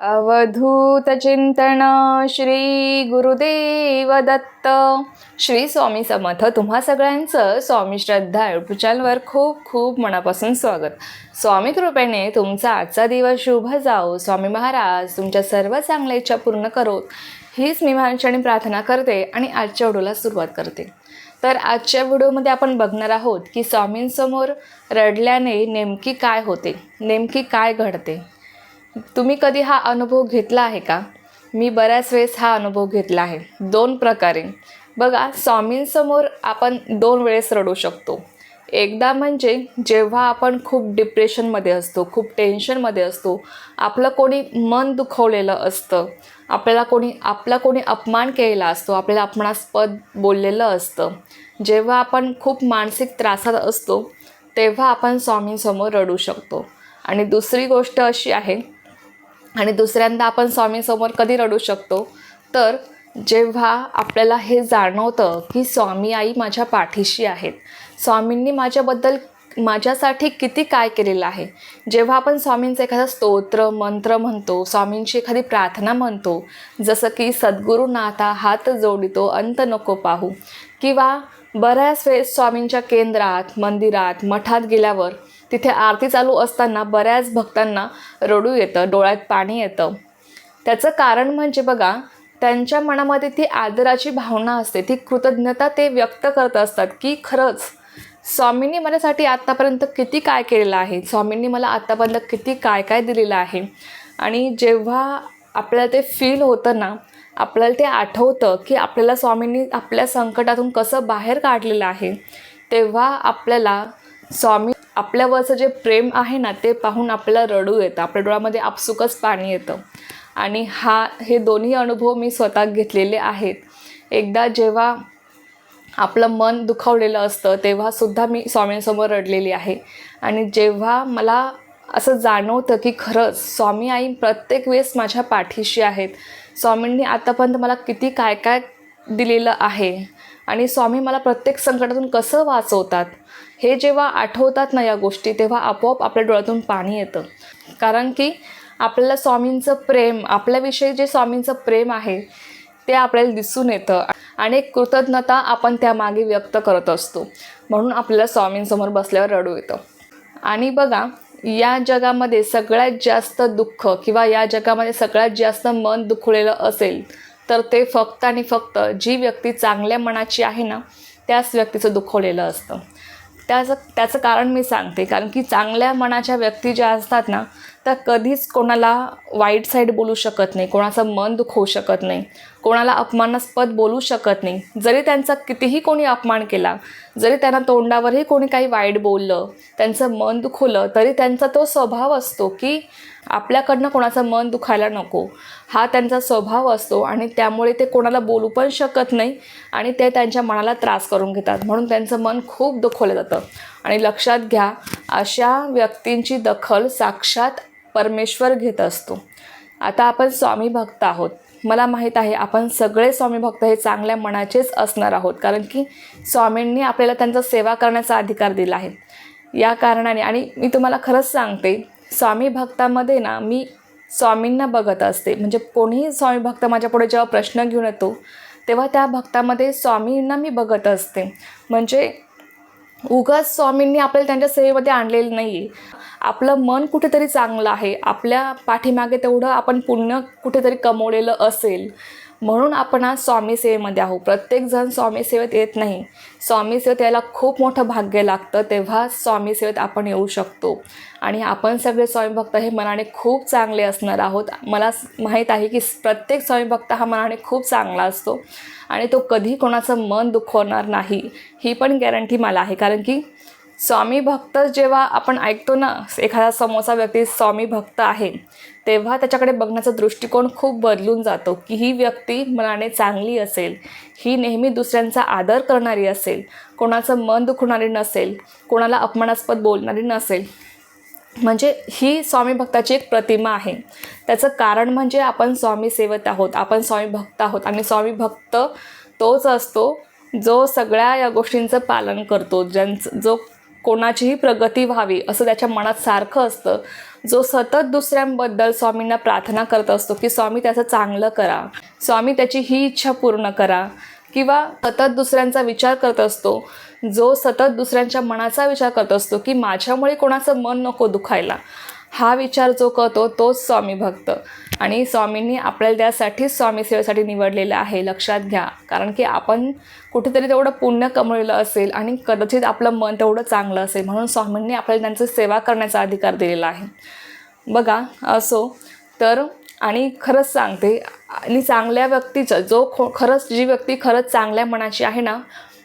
अवधूत चिंतन श्री गुरुदेव दत्त. श्री स्वामी समर्थ. तुम्हा सगळ्यांचं स्वामी श्रद्धा यूट्यूब खूप खूप मनापासून स्वागत. स्वामी कृपेने तुमचा आजचा दिवस शुभ जाओ स्वामी महाराज तुमच्या सर्व चांगल्या इच्छा पूर्ण करोत हीच मी महाराजांनी प्रार्थना करते आणि आजच्या व्हिडिओला सुरुवात करते. तर आजच्या व्हिडिओमध्ये आपण बघणार आहोत की स्वामींसमोर रडल्याने नेमकी काय होते? नेमकी काय घडते? तुम्ही कधी हा अनुभव घेतला आहे का? मी बऱ्याच वेळेस हा अनुभव घेतला आहे. दोन प्रकारे. बघा स्वामींसमोर आपण दोन वेळेस रडू शकतो. एकदा म्हणजे जेव्हा आपण खूप डिप्रेशनमध्ये असतो खूप टेन्शनमध्ये असतो आपलं कोणी मन दुखवलेलं असतं आपल्याला कोणी आपला कोणी अपमान केलेला असतो आपल्याला अपमानास्पद बोललेलं असतं जेव्हा आपण खूप मानसिक त्रासात असतो तेव्हा आपण स्वामींसमोर रडू शकतो. आणि दुसरी गोष्ट अशी आहे आणि दुसऱ्यांदा आपण स्वामींसमोर कधी रडू शकतो? तर जेव्हा आपल्याला हे जाणवतं की स्वामी आई माझ्या पाठीशी आहेत स्वामींनी माझ्याबद्दल माझ्यासाठी किती काय केलेलं आहे? जेव्हा आपण स्वामींचं एखादं स्तोत्र मंत्र म्हणतो स्वामींची एखादी प्रार्थना म्हणतो जसं की सद्गुरू नाथा हात जोडितो अंत नको पाहू किंवा बऱ्याच वेळेस स्वामींच्या केंद्रात मंदिरात मठात गेल्यावर तिथे आरती चालू असताना बऱ्याच भक्तांना रडू येतं डोळ्यात पाणी येतं. त्याचं कारण म्हणजे बघा त्यांच्या मनामध्ये ती आदराची भावना असते ती कृतज्ञता ते व्यक्त करत असतात की खरंच स्वामींनी माझ्यासाठी आत्तापर्यंत किती काय केलेलं आहे? स्वामींनी मला आत्तापर्यंत किती काय काय दिलेलं आहे? आणि जेव्हा आपल्याला ते फील होतं ना आपल्याला ते आठवतं की आपल्याला स्वामींनी आपल्या संकटातून कसं बाहेर काढलेलं आहे तेव्हा आपल्याला स्वामी आपल्यावरचं जे प्रेम आहे ना ते पाहून आपल्याला रडू येतं. आपल्या डोळ्यामध्ये आपसुकच पाणी येतं. आणि हा हे दोन्ही अनुभव मी स्वतः घेतलेले आहेत. एकदा जेव्हा आपलं मन दुखावलेलं असतं तेव्हासुद्धा मी स्वामींसमोर रडलेली आहे. आणि जेव्हा मला असं जाणवतं की खरंच स्वामी आई प्रत्येक वेळेस माझ्या पाठीशी आहेत. स्वामींनी आतापर्यंत मला किती काय काय दिलेलं आहे? आणि स्वामी मला प्रत्येक संकटातून कसं वाचवतात? हे जेव्हा आठवतात ना या गोष्टी तेव्हा आपोआप आपल्या डोळ्यातून पाणी येतं. कारण की आपल्याला स्वामींचं प्रेम आपल्याविषयी जे स्वामींचं प्रेम आहे ते आपल्याला दिसून येतं. आणि एक कृतज्ञता आपण त्यामागे व्यक्त करत असतो. म्हणून आपल्याला स्वामींसमोर बसल्यावर रडू येतं. आणि बघा या जगामध्ये सगळ्यात जास्त दुःख किंवा या जगामध्ये सगळ्यात जास्त मन दुखलेलं असेल तर ते फक्त आणि फक्त जी व्यक्ती चांगल्या मनाची आहे ना त्याच व्यक्तीचं दुखवलेलं असतं. त्याचं त्याचं कारण मी सांगते. कारण की चांगल्या मनाच्या व्यक्ती ज्या असतात ना तर कधीच कोणाला वाईट साईड बोलू शकत नाही कोणाचं मन दुखवू शकत नाही कोणाला अपमानास्पद बोलू शकत नाही. जरी त्यांचा कितीही कोणी अपमान केला जरी त्यांना तोंडावरही कोणी काही वाईट बोललं त्यांचं मन दुखवलं तरी त्यांचा तो स्वभाव असतो की आपल्याकडनं कोणाचं मन दुखायला नको. हा त्यांचा स्वभाव असतो आणि त्यामुळे ते कोणाला बोलू पण शकत नाही आणि ते त्यांच्या मनाला त्रास करून घेतात. म्हणून त्यांचं मन खूप दुखवलं जातं. आणि लक्षात घ्या अशा व्यक्तींची दखल साक्षात परमेश्वर घेत असतो. आता आपण स्वामी भक्त आहोत. मला माहीत आहे आपण सगळे स्वामी भक्त हे चांगल्या मनाचेच असणार आहोत. कारण की स्वामींनी आपल्याला त्यांचा सेवा करण्याचा अधिकार दिला आहे. या कारणाने आणि मी तुम्हाला खरंच सांगते स्वामी भक्तामध्ये ना मी स्वामींना बघत असते. म्हणजे कोणीही स्वामी भक्त माझ्यापुढे जेव्हा प्रश्न घेऊन येतो तेव्हा त्या भक्तामध्ये स्वामींना मी बघत असते. म्हणजे उगाच स्वामींनी आपल्याला त्यांच्या सेवेमध्ये आणलेलं नाही आहे आपलं मन कुठेतरी चांगलं आहे आपल्या पाठीमागे तेवढं आपण पुण्य कुठेतरी कमवलेलं असेल. म्हणून आपण आज स्वामी सेवेमध्ये प्रत्येकजण स्वामी सेवेत येत नाही. स्वामी सेवेत यायला खूप मोठं भाग्य लागतं तेव्हा स्वामी सेवेत आपण येऊ शकतो. आणि आपण सगळे स्वामी भक्त हे मनाने खूप चांगले असणार आहोत. मला माहीत आहे की प्रत्येक स्वामी भक्त हा मनाने खूप चांगला असतो. आणि तो कधी कोणाचं मन दुखवणार नाही ही पण गॅरंटी मला आहे. कारण की स्वामी भक्त जेव्हा आपण ऐकतो ना एखादा समोसा व्यक्ती स्वामी भक्त आहे तेव्हा त्याच्याकडे बघण्याचा दृष्टिकोन खूप बदलून जातो की ही व्यक्ती मनाने चांगली असेल ही नेहमी दुसऱ्यांचा आदर करणारी असेल कोणाचं मन दुखवणारी नसेल कोणाला अपमानास्पद बोलणारी नसेल. म्हणजे ही स्वामी भक्ताची एक प्रतिमा आहे. त्याचं कारण म्हणजे आपण स्वामी सेवत आहोत आपण स्वामी भक्त आहोत आणि स्वामी भक्त तोच असतो जो सगळ्या या गोष्टींचं पालन करतो ज्यांचं जो कोणाचीही प्रगती व्हावी असं त्याच्या मनात सारखं असतं. जो सतत दुसऱ्यांबद्दल स्वामींना प्रार्थना करत असतो की स्वामी त्याचं चांगलं करा. स्वामी त्याची ही इच्छा पूर्ण करा. किंवा सतत दुसऱ्यांचा विचार करत असतो. जो सतत दुसऱ्यांच्या मनाचा विचार करत असतो की माझ्यामुळे कोणाचं मन नको दुखायला. हा विचार जो करतो तोच स्वामी भक्त. आणि स्वामींनी आपल्याला त्यासाठीच स्वामी सेवेसाठी निवडलेलं आहे लक्षात घ्या. कारण की आपण कुठेतरी तेवढं पुण्य कमवलेलं असेल आणि कदाचित आपलं मन तेवढं चांगलं असेल म्हणून स्वामींनी आपल्याला त्यांची सेवा करण्याचा अधिकार दिलेला आहे. बघा असो तर आणि खरंच सांगते आणि चांगल्या व्यक्तीचं जो खो खरंच जी व्यक्ती खरंच चांगल्या मनाची आहे ना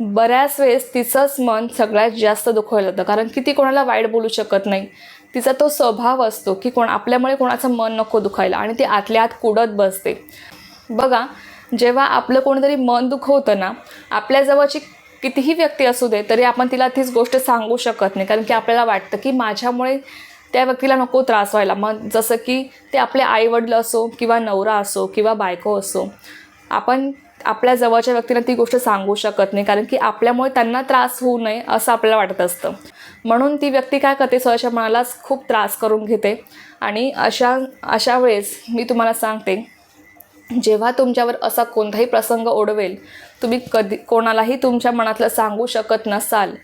बऱ्याच वेळेस तिचंच मन सगळ्यात जास्त दुखवलं जातं कारण की ती कोणाला वाईट बोलू शकत नाही. तिचा तो स्वभाव असतो की कोण आपल्यामुळे कोणाचं मन नको दुखायला आणि ती आतल्या आत कुडत बसते. बघा जेव्हा आपलं कोणीतरी मन दुखवतं ना आपल्याजवळची कितीही व्यक्ती असू दे तरी आपण तिला तीच गोष्ट सांगू शकत नाही. कारण की आपल्याला वाटतं की माझ्यामुळे त्या व्यक्तीला नको त्रास व्हायला. मग जसं की ते आपले आईवडील असो किंवा नवरा असो किंवा बायको असो आपण आपल्या जवळच्या व्यक्तीला ती गोष्ट सांगू शकत नाही. कारण की आपल्यामुळे त्यांना त्रास होऊ नये असं आपल्याला वाटत असतं. म्हणून ती व्यक्ती काय करते स्वतःच्या मनालाच खूप त्रास करून घेते. आणि अशा अशा वेळेस मी तुम्हाला सांगते जेव्हा तुमच्यावर असा कोणताही प्रसंग ओढवेल तुम्ही कधी कोणालाही तुमच्या मनातलं सांगू शकत नसाल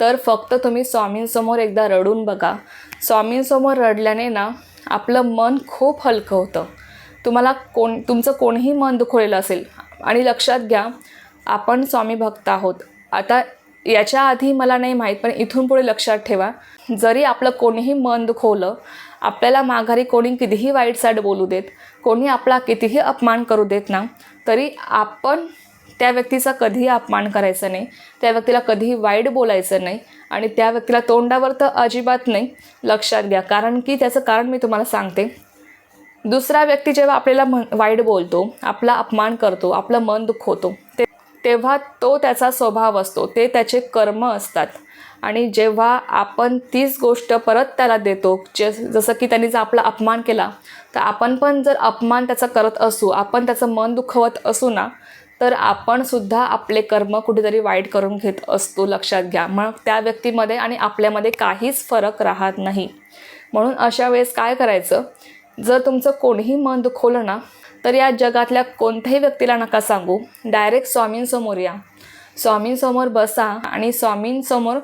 तर फक्त तुम्ही स्वामींसमोर एकदा रडून बघा. स्वामींसमोर रडल्याने ना आपलं मन खूप हलकं होतं. तुम्हाला कोण तुमचं कोणीही मन दुखवलेलं असेल आणि लक्षात घ्या आपण स्वामी भक्त आहोत. आता याच्या आधी मला नाही माहीत पण इथून पुढे लक्षात ठेवा. जरी आपलं कोणीही मन दुखवलं आपल्याला माघारी कोणी कितीही वाईट साईड बोलू देत कोणी आपला कितीही अपमान करू देत ना तरी आपण त्या व्यक्तीचा कधीही अपमान करायचा नाही त्या व्यक्तीला कधीही वाईट बोलायचं नाही आणि त्या व्यक्तीला तोंडावर तर अजिबात नाही लक्षात घ्या. कारण की त्याचं कारण मी तुम्हाला सांगते. दुसरा व्यक्ती जेव्हा आपल्याला म्हण वाईट बोलतो आपला अपमान करतो आपलं मन दुखवतो ते तेव्हा तो त्याचा स्वभाव असतो. ते त्याचे कर्म असतात. आणि जेव्हा आपण तीच गोष्ट परत त्याला देतो जे जसं की त्यांनी जर आपला अपमान केला तर आपण पण जर अपमान त्याचा करत असू आपण त्याचं मन दुखवत असू ना तर आपण सुद्धा आपले कर्म कुठेतरी वाईट करून घेत असतो लक्षात घ्या. मग त्या व्यक्तीमध्ये आणि आपल्यामध्ये काहीच फरक राहत नाही. म्हणून अशा वेळेस काय करायचं? जर तुमचं कोणीही मन दुखवलं ना तर या जगातल्या कोणत्याही व्यक्तीला नका सांगू. डायरेक्ट स्वामींसमोर या. स्वामींसमोर बसा आणि स्वामींसमोर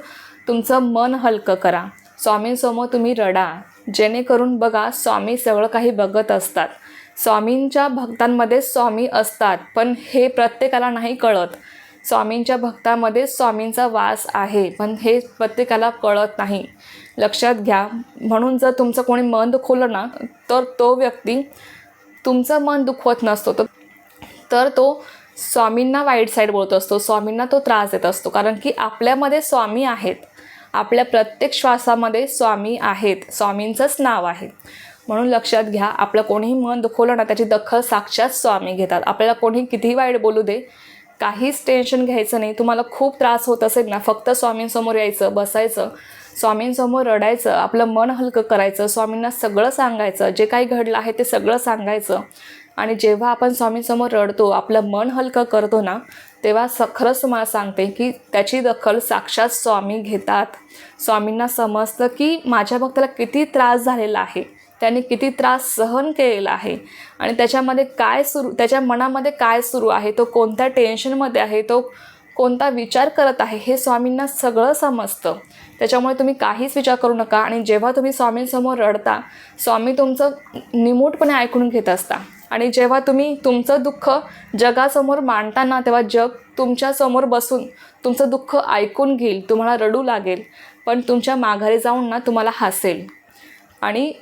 तुमचं मन हलकं करा. स्वामींसमोर तुम्ही रडा. जेणेकरून बघा स्वामी सगळं काही बघत असतात. स्वामींच्या भक्तांमध्ये स्वामी असतात पण हे प्रत्येकाला नाही कळत. स्वामींच्या भक्तामध्ये स्वामींचा वास आहे पण हे प्रत्येकाला कळत नाही. लक्षात घ्या म्हणून जर तुमचं कोणी मन खुलं ना तर तो व्यक्ती तुमचं मन दुखवत नसतो तर तर तो स्वामींना वाईट साईड बोलत असतो. स्वामींना तो त्रास देत असतो. कारण की आपल्यामध्ये स्वामी आहेत. आपल्या प्रत्येक श्वासामध्ये स्वामी आहेत. स्वामींचंच नाव आहे. म्हणून लक्षात घ्या आपलं कोणीही मन दुखवलं ना त्याची दखल साक्षात स्वामी घेतात. आपल्याला कोणी कितीही वाईट बोलू दे काहीच टेन्शन घ्यायचं नाही. तुम्हाला खूप त्रास होत असेल ना फक्त स्वामींसमोर यायचं बसायचं. स्वामींसमोर रडायचं आपलं मन हलकं करायचं स्वामींना सगळं सांगायचं जे काही घडलं आहे ते सगळं सांगायचं. आणि जेव्हा आपण स्वामींसमोर रडतो आपलं मन हलकं करतो ना तेव्हा स खरंच तुम्हाला सांगते की त्याची दखल साक्षात स्वामी घेतात. स्वामींना समजतं की माझ्या भक्ताला किती त्रास झालेला आहे त्याने किती त्रास सहन केलेला आहे. आणि त्याच्यामध्ये काय सुरू त्याच्या मनामध्ये काय सुरू आहे तो कोणत्या टेन्शनमध्ये आहे तो कोणता विचार करत आहे हे स्वामींना सगळं समजतं. त्याच्यामुळे तुम्ही काहीच विचार करू नका. आणि जेव्हा तुम्ही स्वामींसमोर रडता स्वामी तुमचं निमूटपणे ऐकून घेत असता. आणि जेव्हा तुम्ही तुमचं दुःख जगासमोर मांडताना तेव्हा जग तुमच्यासमोर बसून तुमचं दुःख ऐकून घेईल. तुम्हाला रडू लागेल पण तुमच्या माघारी जाऊन ना तुम्हाला हसेल. आणि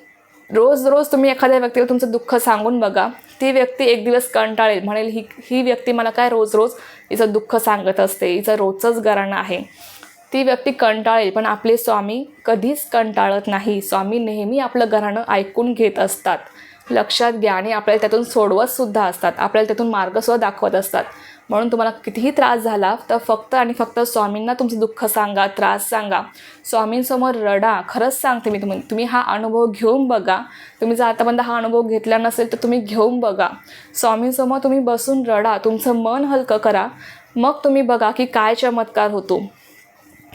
रोज रोज तुम्ही एखाद्या व्यक्तीला तुमचं दुःख सांगून बघा. ती व्यक्ती एक दिवस कंटाळेल. म्हणेल ही ही व्यक्ती मला काय रोज रोज हिचं दुःख सांगत असते? हिचं रोजचंच गराणं आहे. ती व्यक्ती कंटाळेल पण आपले स्वामी कधीच कंटाळत नाही. स्वामी नेहमी आपलं घराणं ऐकून घेत असतात. लक्षात घ्या आणि आपल्याला त्यातून सोडवतसुद्धा असतात. आपल्याला त्यातून मार्गसुद्धा दाखवत असतात. म्हणून तुम्हाला कितीही त्रास झाला तर फक्त आणि फक्त स्वामींना तुमचं दुःख सांगा त्रास सांगा. स्वामींसमोर रडा. खरंच सांगते मी तुम्ही तुम्ही हा अनुभव घेऊन बघा. तुम्ही जर आतापर्यंत हा अनुभव घेतला नसेल तर तुम्ही घेऊन बघा. स्वामींसमोर तुम्ही बसून रडा. तुमचं मन हलकं करा. मग तुम्ही बघा की काय चमत्कार होतो.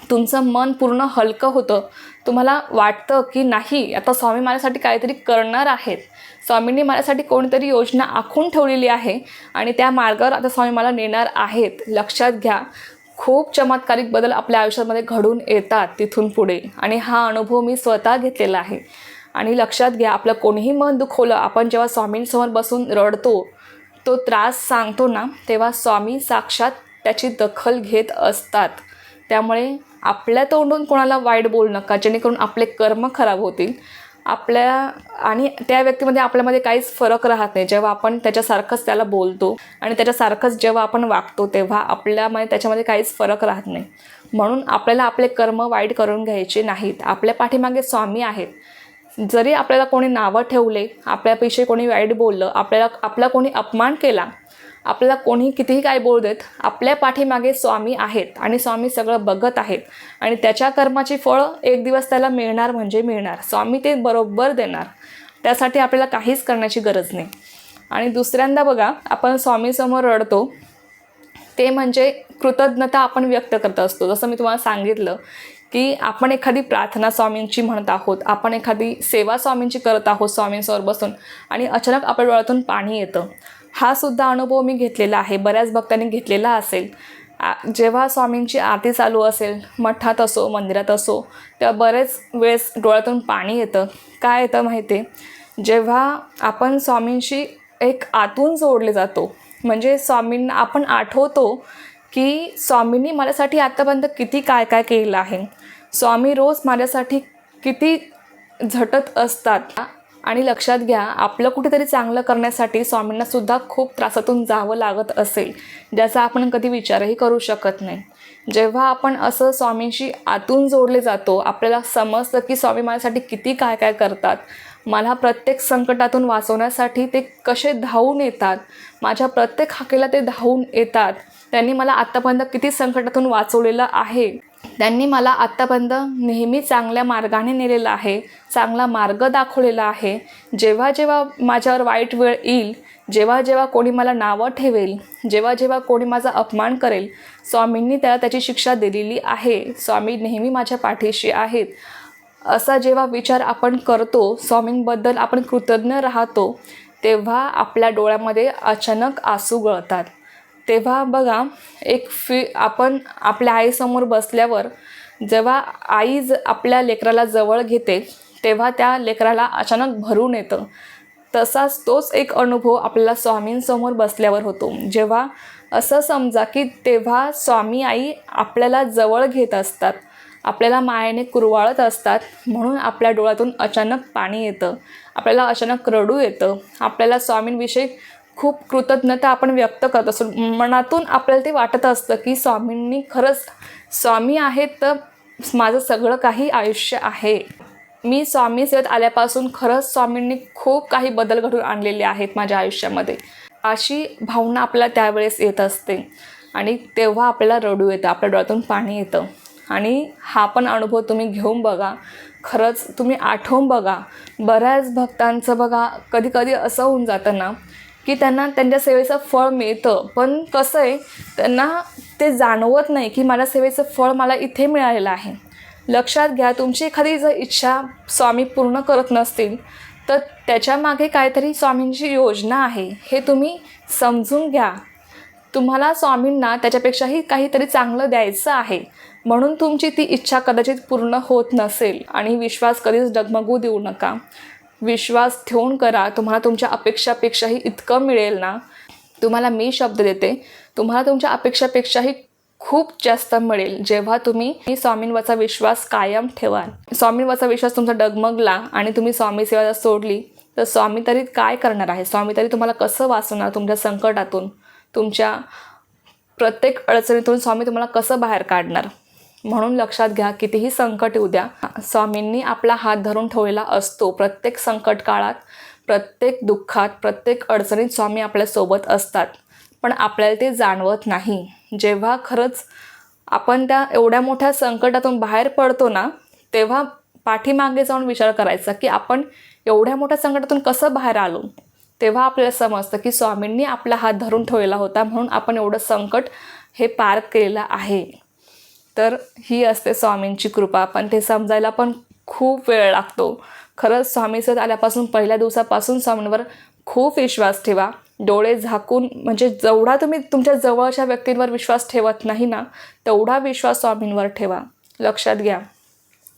तुमचं मन पूर्ण हलकं होतं. तुम्हाला वाटतं की नाही आता स्वामी माझ्यासाठी काहीतरी करणार आहेत. स्वामींनी माझ्यासाठी कोणतरी योजना आखून ठेवलेली आहे आणि त्या मार्गावर आता स्वामी मला नेणार आहेत. लक्षात घ्या खूप चमत्कारिक बदल आपल्या आयुष्यामध्ये घडून येतात तिथून पुढे. आणि हा अनुभव मी स्वतः घेतलेला आहे. आणि लक्षात घ्या आपलं कोणीही मन दुखवलं आपण जेव्हा स्वामींसमोर बसून रडतो तो त्रास सांगतो ना तेव्हा स्वामी साक्षात त्याची दखल घेत असतात. त्यामुळे आपल्या तोंडून कोणाला वाईट बोलू नका जेणेकरून आपले कर्म खराब होतील. आपल्या आणि त्या व्यक्तीमध्ये आपल्यामध्ये काहीच फरक राहत नाही. जेव्हा आपण त्याच्यासारखंच त्याला बोलतो आणि त्याच्यासारखंच जेव्हा आपण वागतो तेव्हा आपल्यामध्ये त्याच्यामध्ये काहीच फरक राहत नाही. म्हणून आपल्याला आपले कर्म वाईट करून घ्यायचे नाहीत. आपल्या पाठीमागे स्वामी आहेत. जरी आपल्याला कोणी नावं ठेवले आपल्यापेक्षा कोणी वाईट बोललं आपल्याला आपला कोणी अपमान केला आपल्याला कोणी कितीही काय बोल देत आपल्या पाठीमागे स्वामी आहेत आणि स्वामी सगळं बघत आहेत. आणि त्याच्या कर्माची फळं एक दिवस त्याला मिळणार म्हणजे मिळणार. स्वामी ते बरोबर देणार. त्यासाठी आपल्याला काहीच करण्याची गरज नाही. आणि दुसऱ्यांदा बघा आपण स्वामीसमोर रडतो ते म्हणजे कृतज्ञता आपण व्यक्त करत असतो. जसं मी तुम्हाला सांगितलं की आपण एखादी प्रार्थना स्वामींची म्हणत आहोत आपण एखादी सेवा स्वामींची करत आहोत स्वामींसमोर बसून आणि अचानक आपल्या डोळ्यातून पाणी येतं. हा सुद्धा अनुभव मी घेतलेला आहे बऱ्याच भक्तांनी घेतलेला असेल. आ- जेव्हा स्वामींची आरती चालू असेल मठात असो मंदिरात असो तेव्हा बरेच वेळेस डोळ्यातून पाणी येतं. काय येतं माहिती आहे जेव्हा आपण स्वामींशी एक आतून जोडले जातो म्हणजे स्वामींना आपण आठवतो की स्वामींनी माझ्यासाठी आत्तापर्यंत किती काय काय केलेलं आहे. स्वामी रोज माझ्यासाठी किती झटत असतात. आणि लक्षात घ्या आपलं कुठेतरी चांगलं करण्यासाठी स्वामींना सुद्धा खूप त्रासातून जावं लागत असेल ज्याचा आपण कधी विचारही करू शकत नाही. जेव्हा आपण असं स्वामींशी आतून जोडले जातो आपल्याला समजतं की स्वामी माझ्यासाठी किती काय काय करतात मला प्रत्येक संकटातून वाचवण्यासाठी ते कसे धावून येतात माझ्या प्रत्येक हाकेला ते धावून येतात त्यांनी मला आत्तापर्यंत किती संकटातून वाचवलेलं आहे त्यांनी मला आत्तापर्यंत नेहमी चांगल्या मार्गाने नेलेलं आहे चांगला मार्ग दाखवलेला आहे. जेव्हा जेव्हा माझ्यावर वाईट वेळ येईल जेव्हा जेव्हा कोणी मला नावं ठेवेल जेव्हा जेव्हा कोणी माझा अपमान करेल स्वामींनी त्याला त्याची शिक्षा दिलेली आहे. स्वामी नेहमी माझ्या पाठीशी आहेत. असा जेव्हा विचार आपण करतो स्वामींबद्दल आपण कृतज्ञ राहतो तेव्हा आपल्या डोळ्यामध्ये अचानक आसू गळतात. तेव्हा बघा एक फि आपण आपल्या आईसमोर बसल्यावर जेव्हा आई ज आपल्या लेकराला जवळ घेते तेव्हा त्या लेकराला अचानक भरून येतं. तसाच तोच एक अनुभव आपल्याला स्वामींसमोर बसल्यावर होतो. जेव्हा असं समजा की तेव्हा स्वामी आई आपल्याला जवळ घेत असतात आपल्याला मायेने कुरवाळत असतात म्हणून आपल्या डोळ्यातून अचानक पाणी येतं आपल्याला अचानक रडू येतं आपल्याला स्वामींविषयी खूप कृतज्ञता आपण व्यक्त करत असतो. मनातून आपल्याला ते वाटत असतं की स्वामींनी खरंच स्वामी आहेत तर माझं सगळं काही आयुष्य आहे. मी स्वामी सेवेत आल्यापासून खरंच स्वामींनी खूप काही बदल घडून आणलेले आहेत माझ्या आयुष्यामध्ये. अशी भावना आपल्याला त्यावेळेस येत असते आणि तेव्हा आपल्याला रडू येतं आपल्या डोळ्यातून पाणी येतं. आणि हा पण अनुभव तुम्ही घेऊन बघा. खरंच तुम्ही आठवून बघा. बऱ्याच भक्तांचं बघा. कधी कधी असं होऊन जातं ना की त्यांना त्यांच्या सेवेचं फळ मिळतं. पण कसं आहे त्यांना ते जाणवत नाही की माझ्या सेवेचं फळ मला इथे मिळालेलं आहे. लक्षात घ्या तुमची एखादी जर इच्छा स्वामी पूर्ण करत नसतील तर त्याच्यामागे काहीतरी स्वामींची योजना आहे. हे तुम्ही समजून घ्या. तुम्हाला स्वामींना त्याच्यापेक्षाही काहीतरी चांगलं द्यायचं आहे. म्हणून तुमची ती इच्छा कदाचित पूर्ण होत नसेल आणि विश्वास कधीच डगमगू देऊ नका. विश्वास ठेवून करा. तुम्हाला तुमच्या अपेक्षापेक्षाही इतकं मिळेल ना. तुम्हाला मी शब्द देते. तुम्हाला तुमच्या अपेक्षापेक्षाही खूप जास्त मिळेल. जेव्हा तुम्ही स्वामींवरचा विश्वास कायम ठेवाल. स्वामींवरचा विश्वास तुमचा डगमगला आणि तुम्ही स्वामी सेवा जर सोडली तर स्वामी तरी काय करणार आहे? स्वामी तरी तुम्हाला कसं वाचवणार तुमच्या संकटातून? तुमच्या प्रत्येक अडचणीतून स्वामी तुम्हाला कसं बाहेर काढणार? म्हणून लक्षात घ्या कितीही संकट येऊ द्या स्वामींनी आपला हात धरून ठेवलेला असतो. प्रत्येक संकट काळात प्रत्येक दुःखात प्रत्येक अडचणीत स्वामी आपल्यासोबत असतात. पण आपल्याला ते जाणवत नाही. जेव्हा खरंच आपण त्या एवढ्या मोठ्या संकटातून बाहेर पडतो ना तेव्हा पाठीमागे जाऊन विचार करायचा की आपण एवढ्या मोठ्या संकटातून कसं बाहेर आलो? तेव्हा आपल्याला समजतं की स्वामींनी आपला हात धरून ठेवलेला होता म्हणून आपण एवढं संकट हे पार केलेलं आहे. तर ही असते स्वामींची कृपा. पण ते समजायला पण खूप वेळ लागतो. खरंच स्वामी सत आल्यापासून पहिल्या दिवसापासून स्वामींवर खूप विश्वास ठेवा. डोळे झाकून म्हणजे जेवढा तुम्ही तुमच्या जवळच्या व्यक्तींवर विश्वास ठेवत नाही ना तेवढा विश्वास स्वामींवर ठेवा. लक्षात घ्या.